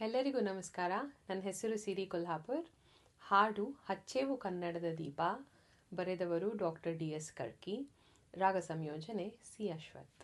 ಎಲ್ಲರಿಗೂ ನಮಸ್ಕಾರ. ನನ್ನ ಹೆಸರು ಸಿರಿ ಕೊಲ್ಹಾಪುರ್. ಹಾಡು ಹಚ್ಚೇವು ಕನ್ನಡದ ದೀಪ ಬರೆದವರು ಡಾಕ್ಟರ್ ಡಿ ಎಸ್ ಕರ್ಕಿ. ರಾಗ ಸಂಯೋಜನೆ ಸಿ ಅಶ್ವಥ್.